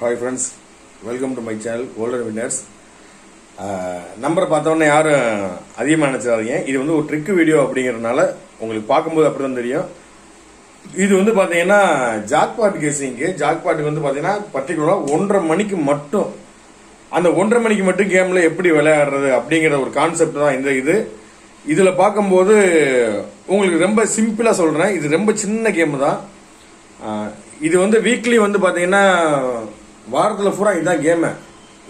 Hi friends welcome to my channel golden winners நம்பரை பார்த்தோன்னே யாரும் அதிகமாக நினச்சிடாதீங்க. இது வந்து ஒரு ட்ரிக்கு வீடியோ அப்படிங்கிறதுனால உங்களுக்கு பார்க்கும்போது அப்படி தான் தெரியும். இது வந்து பார்த்தீங்கன்னா ஜாக்பாட் கேசிங்க்கு ஜாக்பாட்டுக்கு வந்து பார்த்தீங்கன்னா பர்டிகுலராக ஒன்றரை மணிக்கு மட்டும். அந்த ஒன்றரை மணிக்கு மட்டும் கேமில் எப்படி விளையாடுறது அப்படிங்கிற ஒரு கான்செப்ட் தான் இந்த இது. இதில் பார்க்கும்போது உங்களுக்கு ரொம்ப சிம்பிளாக சொல்கிறேன் இது ரொம்ப சின்ன கேம் தான். இது வந்து வீக்லி வந்து பார்த்தீங்கன்னா வாரத்தில் பூரா இதுதான் கேமு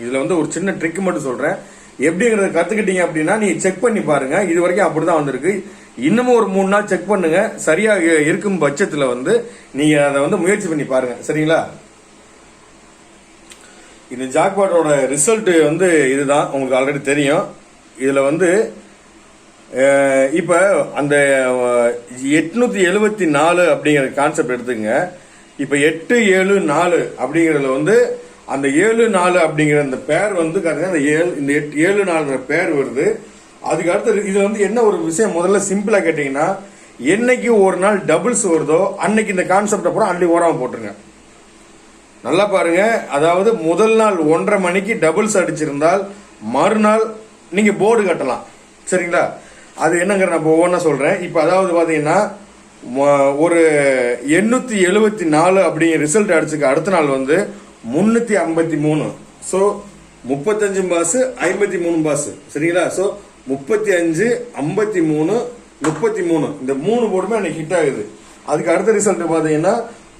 இதில் வந்து ஒரு சின்ன ட்ரிக் மட்டும் சொல்கிறேன் எப்படிங்கிறத கற்றுக்கிட்டீங்க அப்படின்னா நீங்கள் செக் பண்ணி பாருங்கள் இது வரைக்கும் அப்படி தான் வந்திருக்கு. இன்னமும் ஒரு மூணு நாள் செக் பண்ணுங்கள் சரியாக இருக்கும் பட்சத்தில் வந்து நீங்கள் அதை வந்து முயற்சி பண்ணி பாருங்கள் சரிங்களா? இந்த ஜாக்பாட்டோட ரிசல்ட்டு வந்து இதுதான். உங்களுக்கு ஆல்ரெடி தெரியும். இதில் வந்து இப்போ அந்த எட்நூற்றி எழுபத்தி நாலு அப்படிங்கிற கான்செப்ட் எடுத்துங்க இப்ப எட்டு ஏழு நாலு அப்படிங்கறதுல வந்து அந்த ஏழு நாலு அப்படிங்கிற அந்த பேர் வந்து அந்த ஏழு இந்த எட்டு ஏழு நாலுங்கிற பேர் வருது. அதுக்கு அடுத்து இது வந்து என்ன ஒரு விஷயம் முதல்ல சிம்பிளா கேட்டீங்கன்னா என்னைக்கு ஒரு நாள் டபுள்ஸ் வருதோ அன்னைக்கு இந்த கான்செப்ட் அப்புறம் அள்ளி ஓராம போட்டுருங்க. நல்லா பாருங்க. அதாவது முதல் நாள் ஒன்றரை மணிக்கு டபுள்ஸ் அடிச்சிருந்தால் மறுநாள் நீங்க போர்டு கட்டலாம். சரிங்களா? அது என்னங்கிற நான் ஒவ்வொன்றா சொல்றேன். இப்போ அதாவது பாத்தீங்கன்னா ஒரு எண்ணூத்தி எழுபத்தி நாலு அப்படிங்கிற ரிசல்ட் அடிச்சுக்க அடுத்த நாள் வந்து முன்னூத்தி ஐம்பத்தி மூணு. ஸோ முப்பத்தஞ்சு பாஸ் ஐம்பத்தி மூணு பாஸ் சரிங்களா? ஸோ முப்பத்தி அஞ்சு ஐம்பத்தி மூணு முப்பத்தி மூணு. இந்த மூணு போர்டுமே அன்னைக்கு ஹிட் ஆகுது. அதுக்கு அடுத்த ரிசல்ட் பார்த்தீங்கன்னா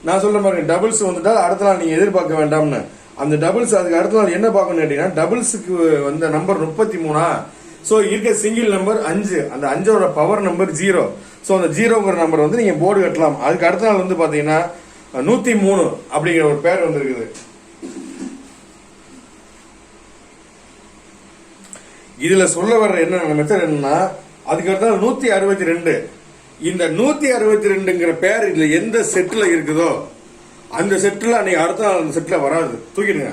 நான் சொல்ற மாதிரி டபுள்ஸ் வந்துட்டால் அடுத்த நாள் நீங்க எதிர்பார்க்க வேண்டாம்னு. அந்த டபுள்ஸ் அதுக்கு அடுத்த நாள் என்ன பார்க்கணும் அப்படின்னா டபுள்ஸுக்கு வந்த நம்பர் முப்பத்தி மூணா. ஸோ இருக்க சிங்கிள் நம்பர் அஞ்சு. அந்த அஞ்சோட பவர் நம்பர் ஜீரோ சோ அந்த ஜீரோங்கிற நம்பர் வந்து நீங்க போர்டு கட்டலாம். அதுக்கு அடுத்த நாள் வந்து பாத்தீங்கன்னா நூத்தி மூணு அப்படிங்கிற ஒரு பேர் வந்திருக்குது. இதுல சொல்ல வர்ற என்ன மெத்தட் என்னன்னா அதுக்கு அடுத்த நூத்தி அறுபத்தி ரெண்டு. இந்த நூத்தி அறுபத்தி ரெண்டுங்கிற பேர் இதுல எந்த செட்டில் இருக்குதோ அந்த செட்டில் அன்னைக்கு அடுத்த நாள் அந்த செட்ல வராது. தூக்கிடுங்க.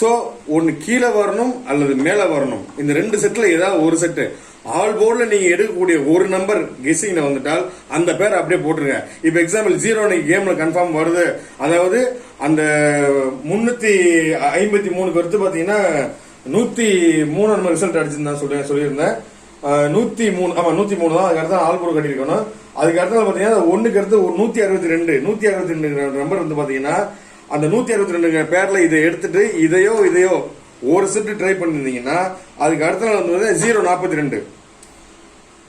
சோ ஒன்று கீழே வரணும் அல்லது மேல வரணும். இந்த ரெண்டு செட்ல ஏதாவது ஒரு செட்டு ஆல் போர்டில் நீங்கள் எடுக்கக்கூடிய ஒரு நம்பர் கெஸிங்கில் வந்துட்டால் அந்த பேர் அப்படியே போட்டுருங்க. இப்போ எக்ஸாம்பிள் ஜீரோ இன்னைக்கு கேமில் கன்ஃபார்ம் வருது. அதாவது அந்த முந்நூற்றி ஐம்பத்தி மூணுக்கு அடுத்து பார்த்தீங்கன்னா நூற்றி மூணு நம்ம ரிசல்ட் அடிச்சிருந்தா சொல்லி சொல்லியிருந்தேன். நூற்றி மூணு ஆமாம் நூற்றி மூணு தான். அதுக்கடுத்து ஆல் போர்டு கட்டியிருக்கணும். அதுக்கு அடுத்தது பார்த்தீங்கன்னா ஒண்ணுக்கு அடுத்து ஒரு நூற்றி அறுபத்தி ரெண்டு நூற்றி அறுபத்தி ரெண்டு நம்பர் வந்து பார்த்தீங்கன்னா அந்த நூற்றி அறுபத்தி ரெண்டு பேரில் இதை எடுத்துட்டு இதையோ இதையோ ஒரு செட் ட்ரை பண்ணிருந்தீங்கன்னா அதுக்கு அடுத்த நாள் வந்து ஜீரோ நாற்பத்தி ரெண்டு.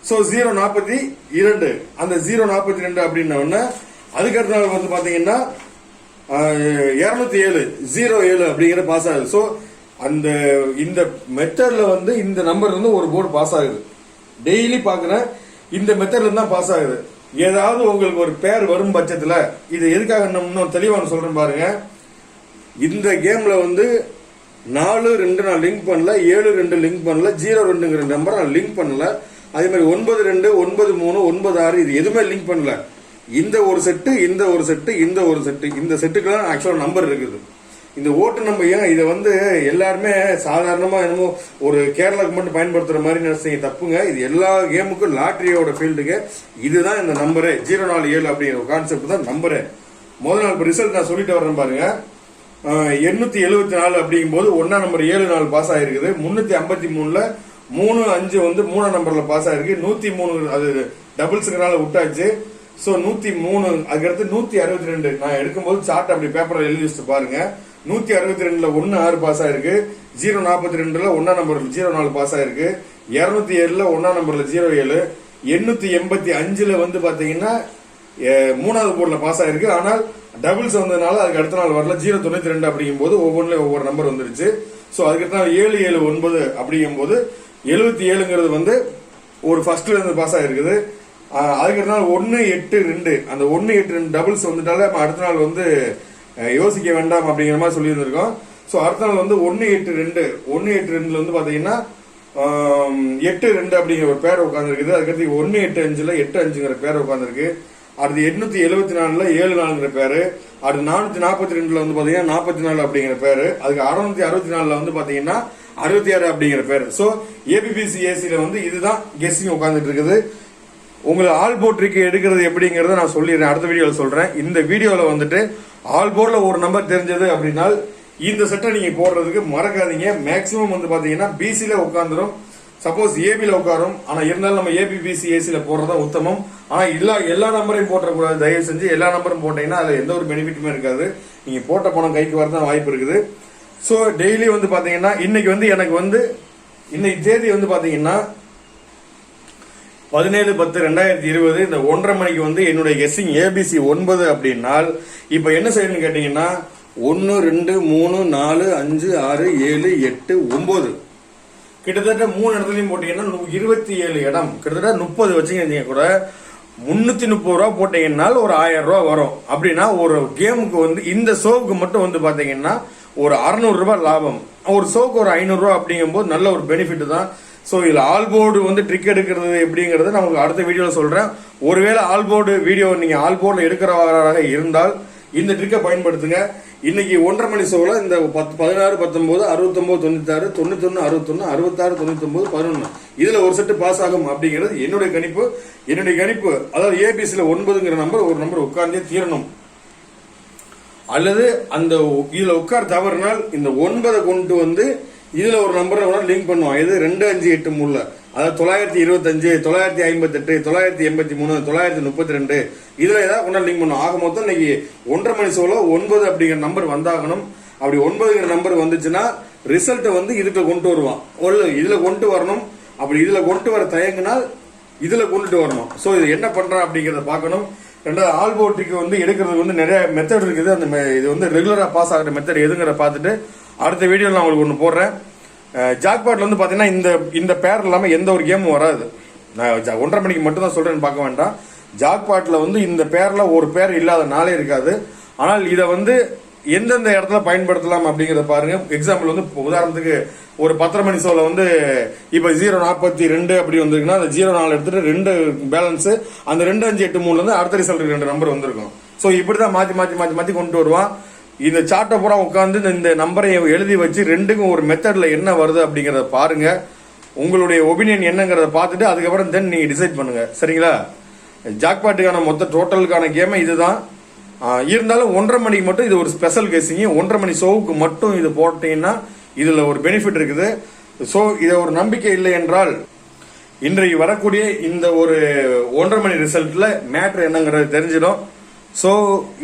ஸோ ஜீரோ நாற்பத்தி இரண்டு. அந்த ஜீரோ நாற்பத்தி ரெண்டு அப்படின்ன அதுக்கு அடுத்த நாள் வந்து பார்த்தீங்கன்னா இரநூத்தி ஏழு ஜீரோ ஏழு அப்படிங்கிற பாஸ் ஆகுது. ஸோ அந்த இந்த மெத்தடில் வந்து இந்த நம்பர் வந்து ஒரு போர்டு பாஸ் ஆகுது. டெய்லி பார்க்குறேன் இந்த மெத்தட்ல தான் பாஸ் ஆகுது. ஏதாவது உங்களுக்கு ஒரு பேர் வரும் பட்சத்தில் இது எதுக்காக இன்னும் தெளிவா சொல்கிறேன் பாருங்க. இந்த கேமில் வந்து நாலு ரெண்டு நான் லிங்க் பண்ணல ஏழு ரெண்டு லிங்க் பண்ணல ஜீரோ ரெண்டுங்கிற நம்பர் நான் லிங்க் பண்ணல. அதே மாதிரி ஒன்பது ரெண்டு ஒன்பது மூணு ஒன்பது ஆறு இது எதுவுமே லிங்க் பண்ணல. இந்த ஒரு செட்டு இந்த ஒரு செட்டு இந்த ஒரு செட்டு இந்த செட்டுக்கெல்லாம் ஆக்சுவலாக நம்பர் இருக்குது. இந்த ஓட்டு நம்பர் ஏன் இதை வந்து எல்லாருமே சாதாரணமாக என்னமோ ஒரு கேரளாவுக்கு மட்டும் பயன்படுத்துகிற மாதிரி நினைச்சீங்க தப்புங்க. இது எல்லா கேமுக்கும் லாட்டரியோட ஃபீல்டுக்கு இதுதான் இந்த நம்பரு ஜீரோ நாலு ஏழு அப்படிங்கிற ஒரு கான்செப்ட் தான் நம்பரு முதல் நாள் இப்போ ரிசல்ட் நான் சொல்லிட்டு வரேன் பாருங்க. எண்ணூத்தி எழுபத்தி நாலு அப்படிங்கும் போது ஒன்னா நம்பர் ஏழு நாலு பாஸ் ஆயிருக்குது. முன்னூத்தி ஐம்பத்தி மூணுல மூணு அஞ்சு வந்து மூணாம் நம்பர்ல பாஸ் ஆயிருக்கு. நூத்தி மூணு அது டபுள்ஸுங்கனால விட்டாச்சு. சோ நூத்தி மூணு அதுக்கடுத்து நூத்தி அறுபத்தி ரெண்டு. நான் எடுக்கும்போது சார்ட் அப்படி பேப்பர்ல எழுதி வச்சுட்டு பாருங்க. நூத்தி அறுபத்தி ரெண்டுல ஒன்னு ஆறு பாஸ் ஆயிருக்கு. ஜீரோ நாற்பத்தி ரெண்டுல ஒன்னா நம்பர் ஜீரோ நாலு பாஸ் ஆயிருக்கு. இருநூத்தி ஏழுல ஒன்னா நம்பர்ல ஜீரோ ஏழு. எண்ணூத்தி எண்பத்தி அஞ்சுல வந்து பாத்தீங்கன்னா மூணாவது போர்டில் பாஸ் ஆயிருக்கு. ஆனால் டபுள்ஸ் வந்ததுனால அதுக்கு அடுத்த நாள் வரல. ஜீரோ தொண்ணூத்தி ரெண்டு அப்படிங்கும் போது ஒவ்வொன்றுல ஒவ்வொரு நம்பர் வந்துருச்சு. ஸோ அதுக்கடுத்த நாள் ஏழு ஏழு ஒன்பது அப்படிங்கும் போது எழுபத்தி ஏழுங்கிறது வந்து ஒரு ஃபர்ஸ்ட்ல இருந்து பாஸ் ஆயிருக்குது. அதுக்கடுத்த நாள் ஒன்று எட்டு ரெண்டு. அந்த ஒன்று எட்டு ரெண்டு டபுள்ஸ் வந்துட்டாலே நம்ம அடுத்த நாள் வந்து யோசிக்க வேண்டாம் அப்படிங்கிற மாதிரி சொல்லியிருந்திருக்கோம். ஸோ அடுத்த நாள் வந்து ஒன்று எட்டு ரெண்டு. ஒன்று எட்டு ரெண்டுல வந்து பார்த்தீங்கன்னா எட்டு ரெண்டு அப்படிங்கிற ஒரு பேர் உட்காந்துருக்குது அதுக்கடுத்து ஒன்று எட்டு அஞ்சில் எட்டு அஞ்சுங்கிற பேர் உட்காந்துருக்கு அடுத்து எட்நூத்தி எழுபத்தி நாலுல ஏழு நாலுங்கிற பேரு. அடுத்து நானூத்தி நாற்பத்தி ரெண்டுல வந்து பாத்தீங்கன்னா நாற்பத்தி நாலு அப்படிங்கிற பேரு. அதுக்கு அறுநூத்தி அறுபத்தி நாலுல வந்து பாத்தீங்கன்னா அறுபத்தி ஆறு அப்படிங்கிற பேரு. சோ ஏபிபிசி ஏசில வந்து இதுதான் கெஸ்டிங் உட்காந்துட்டு இருக்குது. உங்களுக்கு ஆல் போர்ட்ரிக்கு எடுக்கிறது எப்படிங்கறத நான் சொல்லிடுறேன். அடுத்த வீடியோவில் சொல்றேன். இந்த வீடியோவில் வந்துட்டு ஆல் போர்ட்ல ஒரு நம்பர் தெரிஞ்சது அப்படின்னா இந்த செட்டை நீங்க போடுறதுக்கு மறக்காதீங்க. மேக்சிமம் வந்து பாத்தீங்கன்னா பிசில உட்காந்துரும் சப்போஸ் ஏபியில் உட்காரும். ஆனால் இருந்தாலும் நம்ம ஏபிபிசி ஏசியில் போடுறது தான் உத்தமம். ஆனால் எல்லா எல்லா நம்பரையும் போட்டக்கூடாது தயவு செஞ்சு எல்லா நம்பரும் போட்டீங்கன்னா அதில் எந்த ஒரு பெனிஃபிட்டுமே இருக்காது. நீங்கள் போட்ட பணம் கைக்கு வரதான் வாய்ப்பு இருக்குது. ஸோ டெய்லி வந்து பார்த்தீங்கன்னா இன்னைக்கு வந்து எனக்கு வந்து இன்னைக்கு தேதி வந்து பார்த்தீங்கன்னா பதினேழு பத்து ரெண்டாயிரத்தி இருபது இந்த ஒன்றரை மணிக்கு வந்து என்னுடைய கெஸ்ஸிங் ஏபிசி ஒன்பது அப்படின்னால் இப்போ என்ன செய்யணும்னு கேட்டிங்கன்னா ஒன்று ரெண்டு மூணு நாலு அஞ்சு ஆறு ஏழு எட்டு ஒம்பது கிட்டத்தட்ட மூணு இடத்துலையும் போட்டீங்கன்னா இருபத்தி ஏழு இடம். கிட்டத்தட்ட முப்பது வச்சுங்க கூட. முன்னூத்தி முப்பது ரூபா போட்டீங்கன்னா ஒரு ஆயிரம் ரூபா வரும். அப்படின்னா ஒரு கேமுக்கு வந்து இந்த ஷோவுக்கு மட்டும் வந்து பாத்தீங்கன்னா ஒரு அறுநூறு ரூபாய் லாபம். ஒரு ஷோக்கு ஒரு ஐநூறுரூவா அப்படிங்கும்போது நல்ல ஒரு பெனிஃபிட் தான். ஸோ இதில் ஆல் போர்டு வந்து ட்ரிக் எடுக்கிறது எப்படிங்கிறது நான் உங்களுக்கு அடுத்த வீடியோவில் சொல்கிறேன் ஒருவேளை ஆல் போர்டு வீடியோ நீங்கள் ஆல் போர்டில் எடுக்கிறவராக இருந்தால் இந்த ட்ரிக்கை பயன்படுத்துங்க. இன்னைக்கு ஒன்றரை மணி ஷோல இந்த பத்து பதினாறு பத்தொன்பது அறுபத்தொன்பது தொண்ணூத்தாறு தொண்ணூத்தொன்று அறுபத்தொன்னு அறுபத்தாறு தொண்ணூத்தொன்பது பதினொன்று இதில் ஒரு செட்டு பாஸ் ஆகும் அப்படிங்கிறது என்னுடைய கணிப்பு. என்னுடைய கணிப்பு அதாவது ஏபிசியில் ஒன்பதுங்கிற நம்பர் ஒரு நம்பர் உட்கார்ந்தே தீரணும். அல்லது அந்த இதில் உட்கார் தவறுனால் இந்த ஒன்பதை கொண்டு வந்து இதில் ஒரு நம்பரை லிங்க் பண்ணுவோம் இது ரெண்டு அஞ்சு எட்டு மூணில். அதாவது தொள்ளாயிரத்தி இருபத்தஞ்சு தொள்ளாயிரத்தி ஐம்பத்தி எட்டு தொள்ளாயிரத்தி எண்பத்தி மூணு தொள்ளாயிரத்தி முப்பத்தி ரெண்டு இதுல ஏதாவது ஒன்றா லிங்க் பண்ணும். ஆக மொத்தம் இன்னைக்கு ஒன்றரை மணி சோழ ஒன்பது அப்படிங்கிற நம்பர் வந்தாகணும். அப்படி ஒன்பதுங்கிற நம்பர் வந்துச்சுன்னா ரிசல்ட்டை வந்து இதுக்கு கொண்டு வருவான். ஒரு இதுல கொண்டு வரணும். அப்படி இதுல கொண்டு வர தயங்கினால் இதுல கொண்டுட்டு வரணும். சோ இது என்ன பண்றான் அப்படிங்கறத பார்க்கணும். ரெண்டாவது ஆல் போட்டிக்கு வந்து எடுக்கிறதுக்கு வந்து நிறைய மெத்தட் இருக்குது. அந்த இது வந்து ரெகுலரா பாஸ் ஆகிற மெத்தட் எதுங்கிறத பார்த்துட்டு அடுத்த வீடியோ நான் உங்களுக்கு ஒன்று போடுறேன். ஜாக்பாட்ல வந்து பாத்தீங்கன்னா இந்த இந்த பேர் இல்லாம எந்த ஒரு கேமும் வராது. நான் ஜா- ஒன்றரை மணிக்கு மட்டும் தான் சொல்றேன்னு பார்க்க வேண்டாம். ஜாக்பாட்ல வந்து இந்த பேர்ல ஒரு பேர் இல்லாத நாளே இருக்காது. ஆனால் இதை வந்து எந்தெந்த இடத்துல பயன்படுத்தலாம் அப்படிங்கறத பாருங்க. எக்ஸாம்பிள் வந்து உதாரணத்துக்கு ஒரு பத்தரை மணி ஷோவில் வந்து இப்ப ஜீரோ நாற்பத்தி ரெண்டு அப்படி வந்திருக்குன்னா அந்த ஜீரோ நாலு எடுத்துட்டு ரெண்டு பேலன்ஸ் அந்த ரெண்டு அஞ்சு எட்டு மூணுல இருந்து அடுத்த ரிசல்ட் ரெண்டு நம்பர் வந்திருக்கும். சோ இப்படிதான் மாத்தி மாத்தி மாத்தி மாத்தி கொண்டு வருவான். இந்த சார்ட்டை பூரா உட்காந்து இந்த நம்பரை எழுதி வச்சு ரெண்டுக்கும் ஒரு மெத்தடில் என்ன வருது அப்படிங்கிறத பாருங்க. உங்களுடைய ஒபினியன் என்னங்கிறத பார்த்துட்டு அதுக்கப்புறம் தென் நீங்கள் டிசைட் பண்ணுங்க. சரிங்களா? ஜாக்பாட்டுக்கான மொத்த டோட்டலுக்கான கேமை இதுதான். இருந்தாலும் ஒன்றரை மணிக்கு மட்டும் இது ஒரு ஸ்பெஷல் கேசிங்க ஒன்றரை மணி ஷோவுக்கு மட்டும் இது போட்டீங்கன்னா இதில் ஒரு பெனிஃபிட் இருக்குது. ஸோ இதை ஒரு நம்பிக்கை இல்லை என்றால் இன்றைக்கு வரக்கூடிய இந்த ஒரு ஒன்றரை மணி ரிசல்ட்டில் மேட்ரு என்னங்கிறது தெரிஞ்சிடும். ஸோ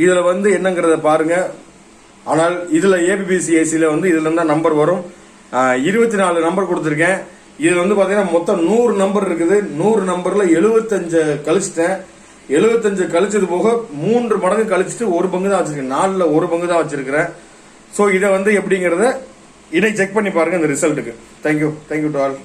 இதில் வந்து என்னங்கிறத பாருங்கள் ஆனால் இதில் ஏபிபிசி ஏசியில் வந்து இதில் இருந்தால் நம்பர் வரும். இருபத்தி நாலு நம்பர் கொடுத்துருக்கேன். இதில் வந்து பார்த்தீங்கன்னா மொத்தம் நூறு நம்பர் இருக்குது. நூறு நம்பரில் எழுபத்தஞ்சு கழிச்சிட்டேன். எழுபத்தஞ்சு கழிச்சது போக மூன்று மடங்கு கழிச்சிட்டு ஒரு பங்கு தான் வச்சிருக்கேன். நாலில் ஒரு பங்கு தான் வச்சிருக்கிறேன். ஸோ இதை வந்து எப்படிங்கிறத இதை செக் பண்ணி பாருங்கள் இந்த ரிசல்ட்டுக்கு thank you thank you to all